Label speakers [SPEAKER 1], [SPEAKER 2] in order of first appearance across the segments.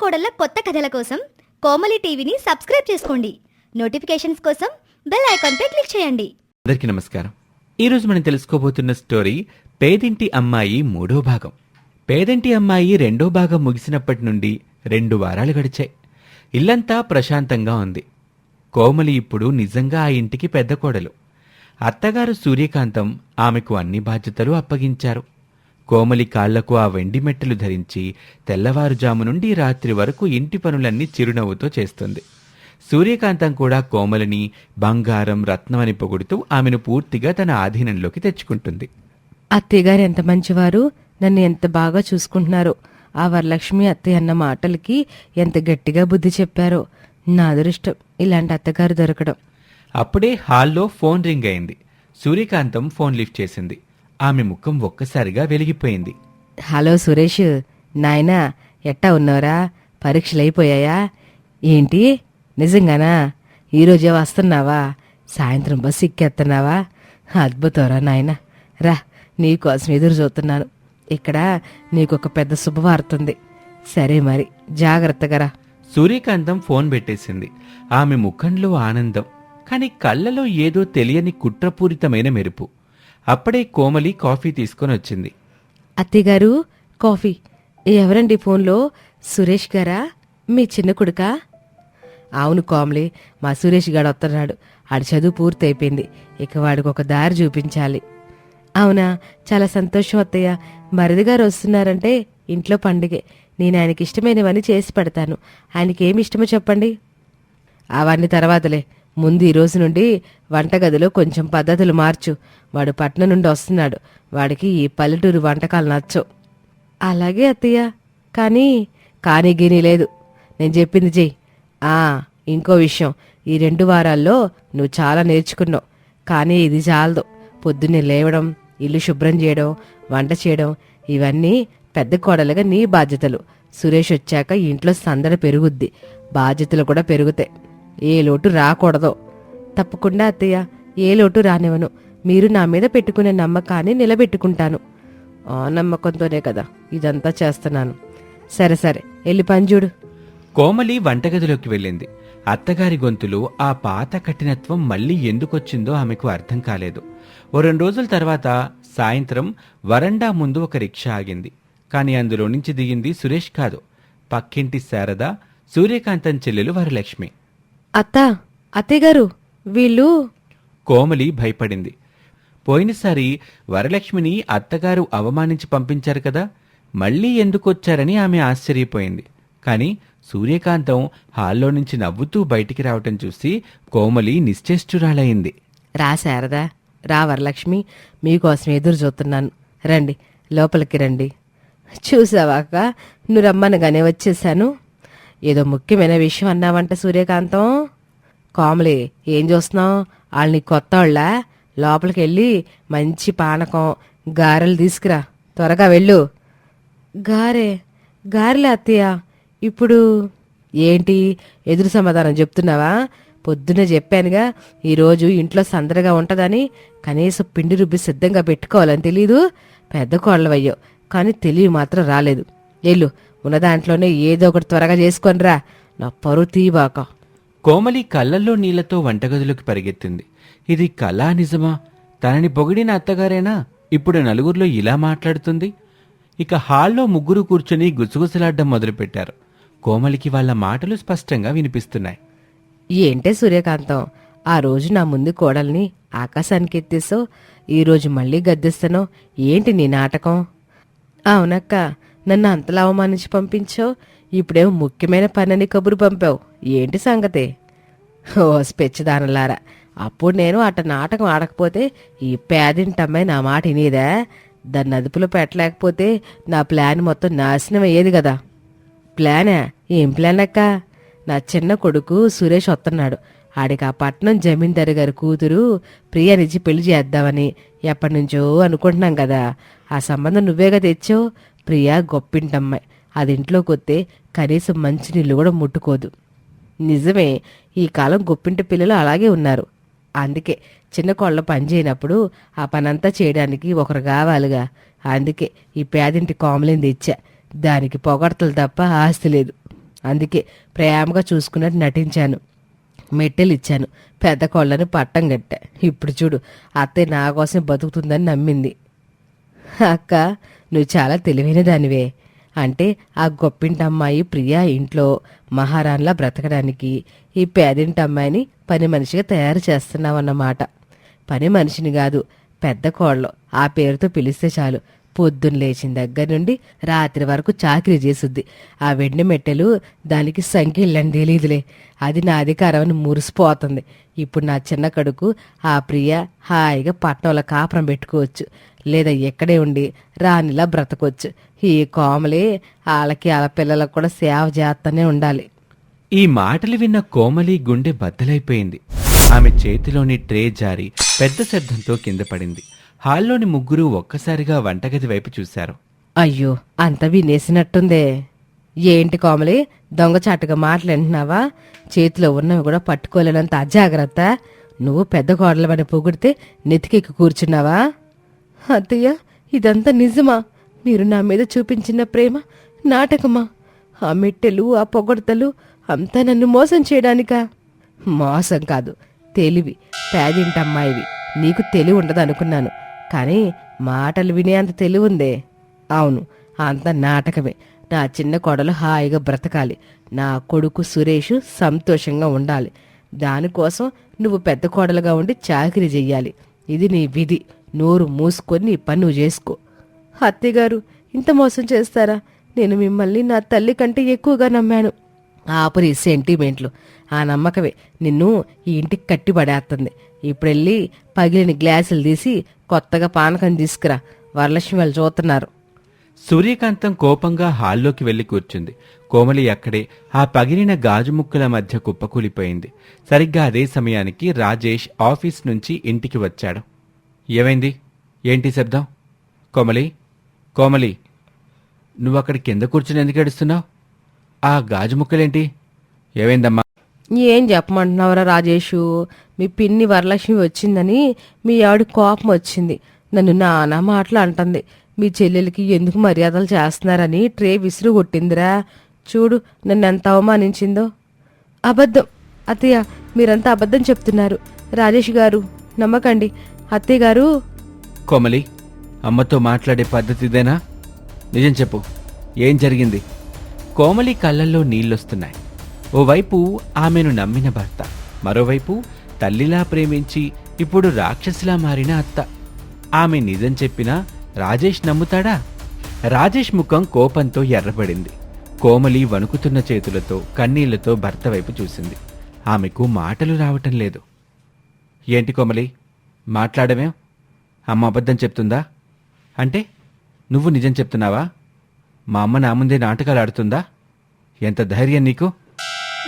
[SPEAKER 1] కోడళ్ళ కొత్త కథల కోసం కోమలి టీవీని సబ్స్క్రైబ్ చేసుకోండి. నోటిఫికేషన్స్ కోసం బెల్ ఐకాన్పై క్లిక్ చేయండి.
[SPEAKER 2] అందరికీ నమస్కారం. ఈరోజు మనం తెలుసుకోబోతున్న స్టోరీ పేదింటి అమ్మాయి మూడో భాగం. పేదింటి అమ్మాయి రెండో భాగం ముగిసినప్పటి నుండి రెండు వారాలు గడిచాయి. ఇల్లంతా ప్రశాంతంగా ఉంది. కోమలి ఇప్పుడు నిజంగా ఆ ఇంటికి పెద్ద కోడలు. అత్తగారు సూర్యకాంతం ఆమెకు అన్ని బాధ్యతలు అప్పగించారు. కోమలి కాళ్ళకు ఆ వెండి మెట్టలు ధరించి తెల్లవారుజాము నుండి రాత్రి వరకు ఇంటి పనులన్నీ చిరునవ్వుతో చేస్తుంది. సూర్యకాంతం కూడా కోమలిని బంగారం రత్నం అని పొగుడుతూ ఆమెను పూర్తిగా తన ఆధీనంలోకి తెచ్చుకుంటుంది.
[SPEAKER 3] అత్తయ్యగారు ఎంత మంచివారు నన్ను ఎంత బాగా చూసుకుంటున్నారో ఆ వరలక్ష్మి అత్తయ్య అన్న మాటలకి ఎంత గట్టిగా బుద్ధి చెప్పారో నా అదృష్టం ఇలాంటి అత్తగారు దొరకడం.
[SPEAKER 2] అప్పుడే హాల్లో ఫోన్ రింగ్ అయింది. సూర్యకాంతం ఫోన్ లిఫ్ట్ చేసింది. ఆమె ముఖం ఒక్కసారిగా వెలిగిపోయింది.
[SPEAKER 3] హలో సురేష్ నాయనా ఎట్టా ఉన్నావురా? పరీక్షలు అయిపోయాయా ఏంటి? నిజంగానా? ఈరోజే వస్తున్నావా? సాయంత్రం బస్సు ఎక్కేస్తున్నావా అద్భుతంరా నాయన. రా నీకోసం ఎదురు చూస్తున్నాను. ఇక్కడ నీకొక పెద్ద శుభవార్త ఉంది. సరే మరి జాగ్రత్తగా రా.
[SPEAKER 2] సూర్యకాంతం ఫోన్ పెట్టేసింది. ఆమె ముఖంలో ఆనందం కాని కళ్ళలో ఏదో తెలియని కుట్రపూరితమైన మెరుపు. అప్పుడే కోమలి కాఫీ తీసుకొని వచ్చింది.
[SPEAKER 3] అత్తయ్యగారు కాఫీ. ఎవరండి ఫోన్లో? సురేష్ గారా? మీ చిన్న కొడుకా? అవును కోమలి మా సురేష్ గాడు వస్తున్నాడు. ఆడి చదువు పూర్తి అయిపోయింది ఇక వాడికి ఒక దారి చూపించాలి. అవునా? చాలా సంతోషం అత్తయ్య. మరిది గారు వస్తున్నారంటే ఇంట్లో పండుగే. నేను ఆయనకి ఇష్టమైనవన్నీ చేసి పెడతాను. ఆయనకి ఏమి ఇష్టమో చెప్పండి. అవన్నీ తర్వాతలే. ముందు ఈరోజు నుండి వంటగదిలో కొంచెం పద్ధతులు మార్చు. వాడు పట్నం నుండి వస్తున్నాడు. వాడికి ఈ పల్లెటూరు వంటకాలు నచ్చవు. అలాగే అత్తయ్య. కానీ కానీ గిని లేదు. నేను చెప్పింది చెయ్యి. ఆ ఇంకో విషయం. ఈ రెండు వారాల్లో నువ్వు చాలా నేర్చుకున్నావు. కానీ ఇది చాలదు. పొద్దున్నే లేవడం ఇల్లు శుభ్రం చేయడం వంట చేయడం ఇవన్నీ పెద్ద కోడలుగా నీ బాధ్యతలు. సురేష్ వచ్చాక ఇంట్లో సందడి పెరుగుద్ది. బాధ్యతలు కూడా పెరుగుతాయి. ఏ లోటు రాకూడదు. తప్పకుండా అత్తయ్య ఏ లోటు రానివ్వను. మీరు నా మీద పెట్టుకునే నమ్మకాన్ని నిలబెట్టుకుంటాను. ఆ నమ్మకంతోనే కదా ఇదంతా చేస్తున్నాను. సరే సరే వెళ్ళి పని చూడు.
[SPEAKER 2] కోమలి వంటగదిలోకి వెళ్ళింది. అత్తగారి గొంతులో ఆ పాత కఠినత్వం మళ్ళీ ఎందుకొచ్చిందో ఆమెకు అర్థం కాలేదు. ఓ రెండు రోజుల తర్వాత సాయంత్రం వరండా ముందు ఒక రిక్షా ఆగింది. కాని అందులో నుంచి దిగింది సురేష్ కాదు. పక్కింటి శారద సూర్యకాంతం చెల్లెలు వరలక్ష్మి.
[SPEAKER 3] అత్త అత్తయ్య గారు వీళ్ళు?
[SPEAKER 2] కోమలి భయపడింది. పోయినసారి వరలక్ష్మిని అత్తగారు అవమానించి పంపించారు కదా మళ్ళీ ఎందుకొచ్చారని ఆమె ఆశ్చర్యపోయింది. కాని సూర్యకాంతం హాల్లో నుంచి నవ్వుతూ బయటికి రావటం చూసి కోమలి నిశ్చేష్టురాలయింది
[SPEAKER 3] రా శారదా రా వరలక్ష్మి మీకోసం ఎదురు చూస్తున్నాను. రండి లోపలికి రండి. చూసావాక నువ్వు రమ్మనగానే వచ్చేసాను. ఏదో ముఖ్యమైన విషయం అన్నావంట సూర్యకాంతం. కోమలి ఏం చూస్తున్నావు? వాళ్ళని కొత్త వాళ్ళ? లోపలికి వెళ్ళి మంచి పానకం గారెలు తీసుకురా. త్వరగా వెళ్ళు. గారె గారెలే అత్తయ్య. ఇప్పుడు ఏంటి? ఎదురు సమాధానం చెప్తున్నావా? పొద్దునే చెప్పానుగా ఈరోజు ఇంట్లో సందడిగా ఉంటుందని కనీసం పిండి రుబ్బి సిద్ధంగా పెట్టుకోవాలని తెలీదు. పెద్ద కోళ్ళవయ్యో కానీ తెలివి మాత్రం రాలేదు. ఎల్లు ఉన్న దాంట్లోనే ఏదో ఒకటి త్వరగా చేసుకొనిరా. నా పరువు తీబాక
[SPEAKER 2] కోమలి కళ్ళల్లో నీళ్ళతో వంటగదిలోకి పరిగెత్తింది. ఇది కళా నిజమా? తనని పొగిడిన అత్తగారేనా? ఇప్పుడు నలుగురిలో ఇలా మాట్లాడుతుంది? ఇక హాల్లో ముగ్గురు కూర్చొని గుసగుసలాడ్డం మొదలుపెట్టారు. కోమలికి వాళ్ళ మాటలు స్పష్టంగా వినిపిస్తున్నాయి.
[SPEAKER 3] ఏంటే సూర్యకాంతం? ఆ రోజు నా ముందు కోడల్ని ఆకాశానికి ఎత్తేసో ఈరోజు మళ్ళీ గద్దెస్తానో? ఏంటి నీ నాటకం? అవునక్క. నన్ను అంతలా అవమానించి పంపించావు? ఇప్పుడేమో ముఖ్యమైన పనిని కబురు పంపావు. ఏంటి సంగతి? ఓ స్పెచ్చదానలారా. అప్పుడు నేను అట నాటకం ఆడకపోతే ఈ పేదింటమ్మాయి నా మాట వినేదా? దాన్ని అదుపులో పెట్టలేకపోతే నా ప్లాన్ మొత్తం నాశనం అయ్యేది కదా. ప్లానా? ఏం ప్లాన్ అక్క? నా చిన్న కొడుకు సురేష్ వస్తున్నాడు. ఆడికి ఆ పట్నం జమీందారు గారి కూతురు ప్రియానిచ్చి పెళ్ళి చేద్దామని ఎప్పటి నుంచో అనుకుంటున్నాం కదా. ఆ సంబంధం నువ్వేగా తెచ్చావు? ప్రియా గొప్పింటమ్మాయి. అది ఇంట్లోకి వస్తే కనీసం మంచినీళ్ళు కూడా ముట్టుకోదు. నిజమే ఈ కాలం గొప్పింటి పిల్లలు అలాగే ఉన్నారు. అందుకే చిన్న కోళ్ళ పని చేయనప్పుడు ఆ పనంతా చేయడానికి ఒకరు కావాలిగా. అందుకే ఈ పేదింటి కోమలింది ఇచ్చా దానికి పొగడతలు తప్ప ఆస్తి లేదు. అందుకే ప్రేమగా చూసుకున్నట్టు నటించాను. మెట్టెలు ఇచ్చాను. పెద్ద కోళ్ళని పట్టం కట్టా. ఇప్పుడు చూడు అత్తయ్య నా కోసం బతుకుతుందని నమ్మింది. అక్క నువ్వు చాలా తెలివైన దానివే అంటే ఆ గొప్పింటమ్మాయి ప్రియా ఇంట్లో మహారాణిలా బ్రతకడానికి ఈ పేదింటమ్మాయిని పని మనిషిగా తయారు చేస్తున్నావన్నమాట. పని మనిషిని కాదు పెద్ద కోళ్ళు ఆ పేరుతో పిలిస్తే చాలు. పొద్దున్న లేచిన దగ్గర నుండి రాత్రి వరకు చాకరీ చేసుద్ది. ఆ వెండి మెట్టెలు దానికి సంఖ్యలని తెలీదులే. అది నా అధికారం మురిసిపోతుంది. ఇప్పుడు నా చిన్న కడుకు ఆ ప్రియ హాయిగా పట్నంలో కాపురం పెట్టుకోవచ్చు. లేదా ఎక్కడే ఉండి రాణిలా బ్రతకొచ్చు. ఈ కోమలే వాళ్ళకి వాళ్ళ పిల్లలకు కూడా సేవ చేస్తూనే ఉండాలి.
[SPEAKER 2] ఈ మాటలు విన్న కోమలి గుండె బద్దలైపోయింది. ఆమె చేతిలోని ట్రే జారి పెద్ద శబ్దంతో కింద పడింది. హాల్లోని ముగ్గురు ఒక్కసారిగా వంటగది వైపు చూశారు.
[SPEAKER 3] అయ్యో అంత వినేసినట్టుందే. ఏంటి కోమలి దొంగచాటుగా మాట్లాడుతున్నావా చేతిలో ఉన్నవి కూడా పట్టుకోలేనంత అజాగ్రత్త. నువ్వు పెద్ద కోడలవని పొగిడితే నెతికెక్కి కూర్చున్నావా? అత్తయ్య ఇదంతా నిజమా? మీరు నా మీద చూపించిన ప్రేమ నాటకమా? ఆ మెట్టెలు ఆ పొగడతలు అంతా నన్ను మోసం చేయడానికా? మోసం కాదు తెలివి పేదింటమ్మాయివి నీకు తెలివి ఉండదు అనుకున్నాను కానీ మాటలు వినే అంత తెలివి ఉందే. అవును అంత నాటకమే. నా చిన్న కొడలు హాయిగా బ్రతకాలి. నా కొడుకు సురేష్ సంతోషంగా ఉండాలి. దానికోసం నువ్వు పెద్ద కోడలుగా ఉండి చాకరీ చెయ్యాలి. ఇది నీ విధి. నోరు మూసుకొని పన్ను చేసుకో. అత్తయ్యగారు ఇంత మోసం చేస్తారా? నేను మిమ్మల్ని నా తల్లి కంటే ఎక్కువగా నమ్మాను. ఆపరి సెంటిమెంట్లు. ఆ నమ్మకమే నిన్ను ఈ ఇంటికి కట్టిపడేస్తుంది. ఇప్పుడెళ్ళి పగిలిన గ్లాసులు తీసి కొత్తగా పానకం తీసుకురా. వరలక్ష్మి వాళ్ళు చూస్తున్నారు.
[SPEAKER 2] సూర్యకాంతం కోపంగా హాల్లోకి వెళ్ళి కూర్చుంది. కోమలి అక్కడే ఆ పగిలిన గాజు ముక్కల మధ్య కుప్పకూలిపోయింది. సరిగ్గా అదే సమయానికి రాజేష్ ఆఫీస్ నుంచి ఇంటికి వచ్చాడు. ఏమైంది? ఏంటి శబ్దం? కోమలి? కోమలి నువ్వు అక్కడ కింద కూర్చుని ఎందుకు ఏడుస్తున్నావు? ఆ గాజు ముక్కలేంటి? ఏమైందమ్మా?
[SPEAKER 3] ఏం చెప్పమంటున్నావురా రాజేషు? మీ పిన్ని వరలక్ష్మి వచ్చిందని మీ ఆవిడ కోపం వచ్చింది. నన్ను నానా మాటలు అంటుంది. మీ చెల్లెలకి ఎందుకు మర్యాదలు చేస్తున్నారని ట్రే విసురు కొట్టిందిరా. చూడు నన్ను ఎంత అవమానించిందో. అబద్ధం. అత్తయ్య మీరంతా అబద్ధం చెప్తున్నారు. రాజేష్ గారు నమ్మకండి. అత్తయ్య గారు?
[SPEAKER 2] కోమలి అమ్మతో మాట్లాడే పద్ధతిదేనా? నిజం చెప్పు ఏం జరిగింది? కోమలి కళ్ళల్లో నీళ్ళొస్తున్నాయి ఓవైపు ఆమెను నమ్మిన భర్త మరోవైపు తల్లిలా ప్రేమించి ఇప్పుడు రాక్షసిలా మారిన అత్త. ఆమె నిజం చెప్పినా రాజేష్ నమ్ముతాడా? రాజేష్ ముఖం కోపంతో ఎర్రబడింది. కోమలి వణుకుతున్న చేతులతో కన్నీళ్ళతో భర్త వైపు చూసింది. ఆమెకు మాటలు రావటం లేదు. ఏంటి కోమలి? మాట్లాడమేం? అమ్మ అబద్ధం చెప్తుందా? అంటే నువ్వు నిజం చెప్తున్నావా? మా అమ్మ నా ముందే నాటకాలు ఆడుతుందా? ఎంత ధైర్యం నీకు?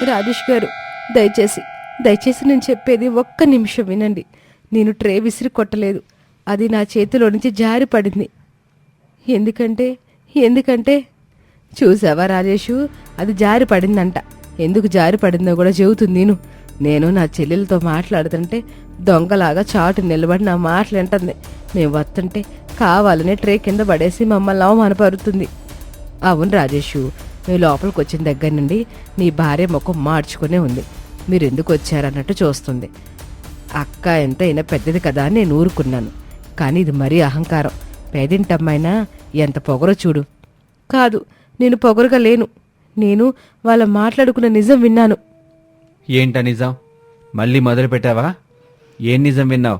[SPEAKER 3] రాజేష్ గారు దయచేసి దయచేసి నేను చెప్పేది ఒక్క నిమిషం వినండి. నేను ట్రే విసిరి కొట్టలేదు. అది నా చేతిలో నుంచి జారి పడింది. ఎందుకంటే ఎందుకంటే? చూసావా రాజేషు? అది జారి పడిందంట. ఎందుకు జారి పడిందో కూడా చెబుతుంది నేను. నేను నా చెల్లెలతో మాట్లాడుతుంటే దొంగలాగా చాటు నిలబడి నా మాటలు వింటుంది. మేము వస్తుంటే కావాలనే ట్రే కింద పడేసి మమ్మల్ని అవమానపరుతుంది. అవును రాజేషు మేము లోపలికి వచ్చిన దగ్గర నుండి నీ భార్య ముఖం మార్చుకునే ఉంది. మీరు ఎందుకు వచ్చారన్నట్టు చూస్తుంది. అక్క ఎంతైనా పెద్దది కదా అని నేను ఊరుకున్నాను. కానీ ఇది మరీ అహంకారం. పేదింటమ్మైనా ఎంత పొగరో చూడు. కాదు నేను పొగరుగా లేను. నేను వాళ్ళ మాట్లాడుకున్న నిజం విన్నాను.
[SPEAKER 2] ఏంట నిజం? మళ్ళీ మొదలు పెట్టావా ఏం నిజం విన్నావు?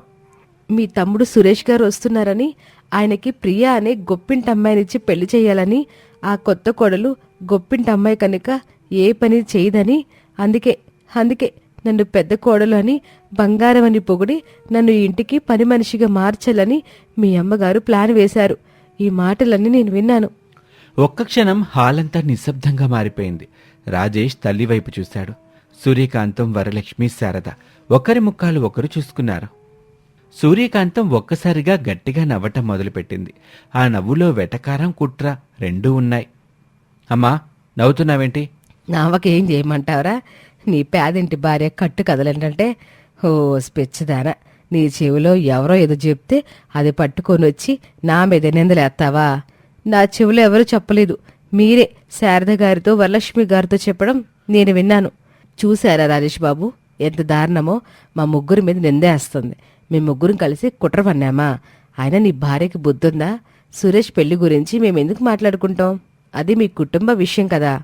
[SPEAKER 3] మీ తమ్ముడు సురేష్ గారు వస్తున్నారని ఆయనకి ప్రియా అనే గొప్పింటి అమ్మాయినిచ్చి పెళ్ళి చేయాలని ఆ కొత్త కోడలు గొప్పింటి అమ్మాయి కనుక ఏ పని చేయదని అందుకే అందుకే నన్ను పెద్ద కోడలు అని బంగారం అని పొగిడి నన్ను ఇంటికి పని మనిషిగా మార్చాలని మీ అమ్మగారు ప్లాన్ వేశారు. ఈ మాటలన్నీ నేను విన్నాను.
[SPEAKER 2] ఒక్క క్షణం హాలంతా నిశ్శబ్దంగా మారిపోయింది. రాజేష్ తల్లి వైపు చూశాడు. సూర్యకాంతం వరలక్ష్మి శారద. ఒకరి ముఖాలు ఒకరు చూసుకున్నారు. సూర్యకాంతం ఒక్కసారిగా గట్టిగా నవ్వటం మొదలుపెట్టింది. ఆ నవ్వులో వెటకారం కుట్ర రెండూ ఉన్నాయి. అమ్మా నవ్వుతున్నావేంటి?
[SPEAKER 3] నావకేం చేయమంటావరా? నీ పేదింటి భార్య కట్టు కదలంటే ఓ స్పెచ్చదానా. నీ చెవిలో ఎవరో ఏదో చెప్తే అది పట్టుకొని వచ్చి నా మీద నిందలేస్తావా? నా చెవిలో ఎవరు చెప్పలేదు. మీరే శారద గారితో వరలక్ష్మి గారితో చెప్పడం నేను విన్నాను. చూశారా రాజేష్ బాబు? ఎంత దారుణమో. మా ముగ్గురి మీద నిందేస్తుంది మేము ముగ్గురం కలిసి కుట్ర పన్నామా? ఆయన నీ భార్యకి బుద్ధుందా? సురేష్ పెళ్ళి గురించి మేము ఎందుకు మాట్లాడుకుంటాం? అది మీ కుటుంబ విషయం కదా.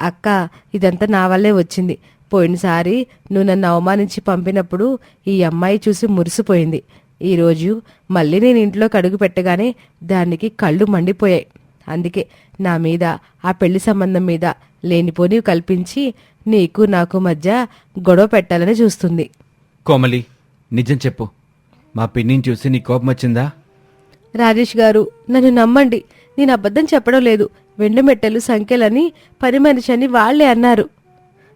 [SPEAKER 3] అక్క ఇదంతా నా వల్లే వచ్చింది. పోయినసారి నువ్వు నన్ను అవమానించి పంపినప్పుడు ఈ అమ్మాయి చూసి మురిసిపోయింది. ఈరోజు మళ్ళీ నేను ఇంట్లోకి అడుగు పెట్టగానే దానికి కళ్ళు మండిపోయాయి. అందుకే నా మీద ఆ పెళ్ళి సంబంధం మీద లేనిపోని కల్పించి నీకు నాకు మధ్య గొడవ పెట్టాలని చూస్తుంది.
[SPEAKER 2] కోమలి నిజం చెప్పు. మా పిన్నిని చూసి నీ కోపం వచ్చిందా?
[SPEAKER 3] రాజేష్ గారు నన్ను నమ్మండి. నేను అబద్ధం చెప్పడం లేదు. వెండి మెట్టెలు సంఖ్యలని పని మనిషి అని వాళ్ళే అన్నారు.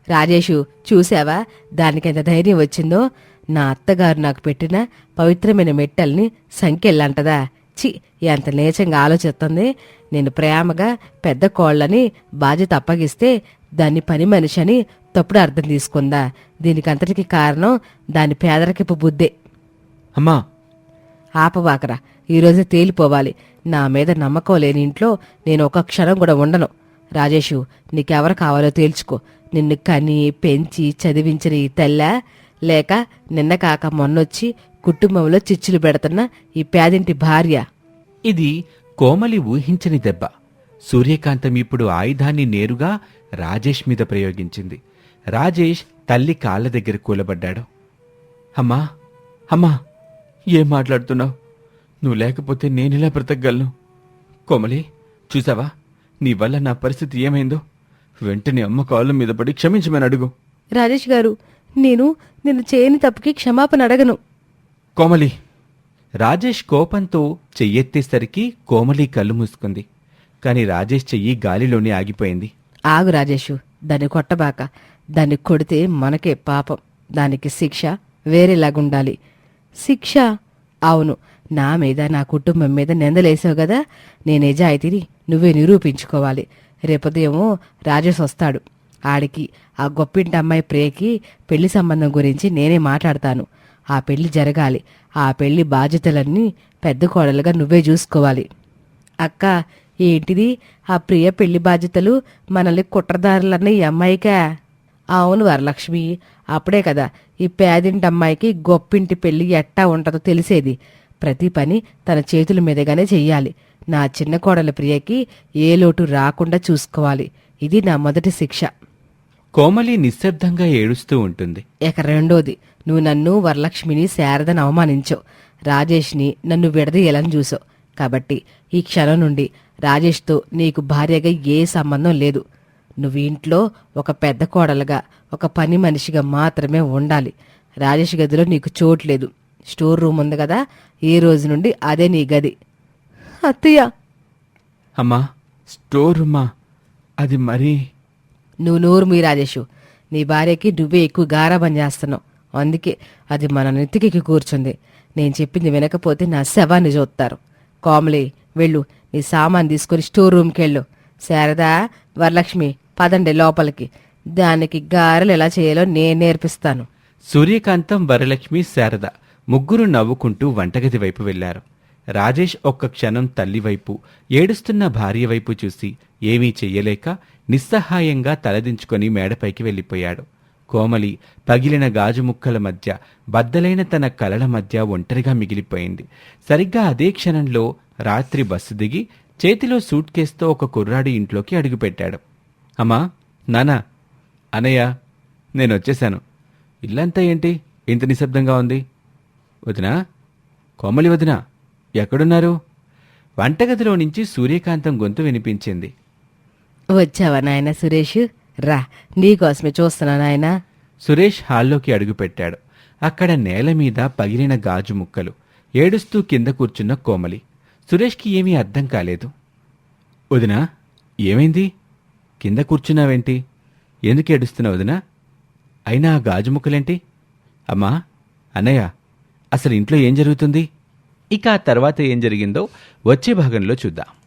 [SPEAKER 3] రాజేషు చూసావా దానికి ఎంత ధైర్యం వచ్చిందో? నా అత్తగారు నాకు పెట్టిన పవిత్రమైన మెట్టల్ని సంఖ్యలంటదా? చి ఎంత నీచంగా ఆలోచిస్తుంది. నేను ప్రేమగా పెద్ద కోళ్ళని బాధ్యత అప్పగిస్తే దాన్ని పని మనిషి అని తప్పుడు అర్థం తీసుకుందా? దీనికి అంతటికి కారణం దాని పేదరికపు బుద్ధే.
[SPEAKER 2] అమ్మా!
[SPEAKER 3] ఆపవాకరా. ఈరోజు తేలిపోవాలి. నా మీద నమ్మకం లేని ఇంట్లో నేను ఒక క్షణం కూడా ఉండను. రాజేషు నీకెవరు కావాలో తేల్చుకో. నిన్ను కని పెంచి చదివించిన ఈ తెల్ల లేక నిన్న కాక మొన్నొచ్చి కుటుంబంలో చిచ్చులు పెడుతున్న ఈ పేదింటి భార్య.
[SPEAKER 2] ఇది కోమలి ఊహించని దెబ్బ. సూర్యకాంతం ఇప్పుడు ఆయుధాన్ని నేరుగా రాజేష్ మీద ప్రయోగించింది. రాజేష్ తల్లి కాళ్ళ దగ్గర కూలబడ్డాడు. అమ్మా అమ్మా ఏం మాట్లాడుతున్నావు? నువ్వు లేకపోతే నేనెలా బ్రతకగలను? కోమలి చూసావా? నీ వల్ల నా పరిస్థితి ఏమైందో? వెంటనే అమ్మ కాళ్ళ మీద పడి క్షమించమని అడుగు.
[SPEAKER 3] రాజేష్ గారు నేను నిన్ను చేయని తప్పుకి క్షమాపణ అడగను.
[SPEAKER 2] కోమలి రాజేష్ కోపంతో చెయ్యెత్తేసరికి కోమలి కళ్ళు మూసుకుంది. కాని రాజేష్ చెయ్యి గాలిలోనే ఆగిపోయింది.
[SPEAKER 3] ఆగు రాజేషు దాన్ని కొట్టబాక. దాన్ని కొడితే మనకే పాపం. దానికి శిక్ష వేరేలాగుండాలి. శిక్ష? అవును. నా మీద నా కుటుంబం మీద నిందలేసావు కదా? నేను నిజాయితీని నువ్వే నిరూపించుకోవాలి. రేపొదయమో రాజేష్ వస్తాడు. ఆడికి ఆ గొప్పింటి అమ్మాయి ప్రియకి పెళ్ళి సంబంధం గురించి నేనే మాట్లాడతాను. ఆ పెళ్ళి జరగాలి. ఆ పెళ్ళి బాధ్యతలన్నీ పెద్ద కోడలుగా నువ్వే చూసుకోవాలి. అక్క ఏంటిది? ఆ ప్రియ పెళ్ళి బాధ్యతలు మనల్ని కుట్రదారులన్న ఈ అమ్మాయికా? అవును వరలక్ష్మి అప్పుడే కదా ఈ పేదింటి అమ్మాయికి గొప్పింటి పెళ్ళి ఎట్టా ఉంటుందో తెలిసేది. ప్రతి పని తన చేతుల మీదగానే చెయ్యాలి. నా చిన్న కోడల ప్రియకి ఏ లోటు రాకుండా చూసుకోవాలి. ఇది నా మొదటి శిక్ష.
[SPEAKER 2] కోమలి నిశ్శబ్దంగా ఏడుస్తూ ఉంటుంది.
[SPEAKER 3] ఇక రెండోది నువ్వు నన్ను వరలక్ష్మిని శారదను అవమానించావు రాజేష్ని నన్ను విడదీయాలని చూసావు కాబట్టి ఈ క్షణం నుండి రాజేష్తో నీకు భార్యగా ఏ సంబంధం లేదు. నువ్వు ఇంట్లో ఒక పెద్ద కోడలుగా ఒక పని మనిషిగా మాత్రమే ఉండాలి. రాజేష్ గదిలో నీకు చోటు లేదు. స్టోర్ రూమ్ ఉంది కదా ఈ రోజు నుండి అదే నీ గది. అత్తయ్య!
[SPEAKER 2] అమ్మా స్టోర్ రూమా? అది మరీ
[SPEAKER 3] నువ్వు నోరు మీ రాజేషు. నీ భార్యకి నువ్వే ఎక్కువ గారాబం చేస్తున్నావు. అందుకే అది మన నెత్తికి కూర్చుంది. నేను చెప్పింది వినకపోతే నా శవాన్ని చూస్తారు. కోమలి వెళ్ళు. నీ సామాన్ తీసుకొని స్టోర్ రూమ్కి వెళ్ళు శారదా వరలక్ష్మి పదండి లోపలికి. దానికి గారెలు ఎలా చేయాలో నేను నేర్పిస్తాను.
[SPEAKER 2] సూర్యకాంతం వరలక్ష్మి శారద ముగ్గురు నవ్వుకుంటూ వంటగది వైపు వెళ్ళారు రాజేష్ ఒక్క క్షణం తల్లివైపు ఏడుస్తున్న భార్య వైపు చూసి ఏమీ చెయ్యలేక నిస్సహాయంగా తలదించుకొని మేడపైకి వెళ్ళిపోయాడు. కోమలి పగిలిన గాజు ముక్కల మధ్య బద్దలైన తన కలల మధ్య ఒంటరిగా మిగిలిపోయింది. సరిగ్గా అదే క్షణంలో రాత్రి బస్సు దిగి చేతిలో సూట్ కేసుతో ఒక కుర్రాడి ఇంట్లోకి అడుగుపెట్టాడు. అమ్మా నానా అనయ్య నేను వచ్చేశాను. ఇల్లంతా ఏంటి? ఇంత నిశ్శబ్దంగా ఉంది. వదినా కోమలి వదినా ఎక్కడున్నారు? వంటగదిలో నుంచి సూర్యకాంతం గొంతు వినిపించింది.
[SPEAKER 3] వచ్చావా నాయన సురేష్? రా నీకోసమే చూస్తున్నా నాయనా.
[SPEAKER 2] సురేష్ హాల్లోకి అడుగుపెట్టాడు. అక్కడ నేల మీద పగిలిన గాజు ముక్కలు ఏడుస్తూ కింద కూర్చున్న కోమలి. సురేష్కి ఏమీ అర్థం కాలేదు. వదినా ఏమైంది? కింద కూర్చున్నావేంటి? ఎందుకు ఏడుస్తున్నావు వదినా? అయినా ఆ గాజు ముక్కలేంటి? అమ్మా అన్నయ్య అసలు ఇంట్లో ఏం జరుగుతుంది? ఇక ఆ తర్వాత ఏం జరిగిందో వచ్చే భాగంలో చూద్దాం.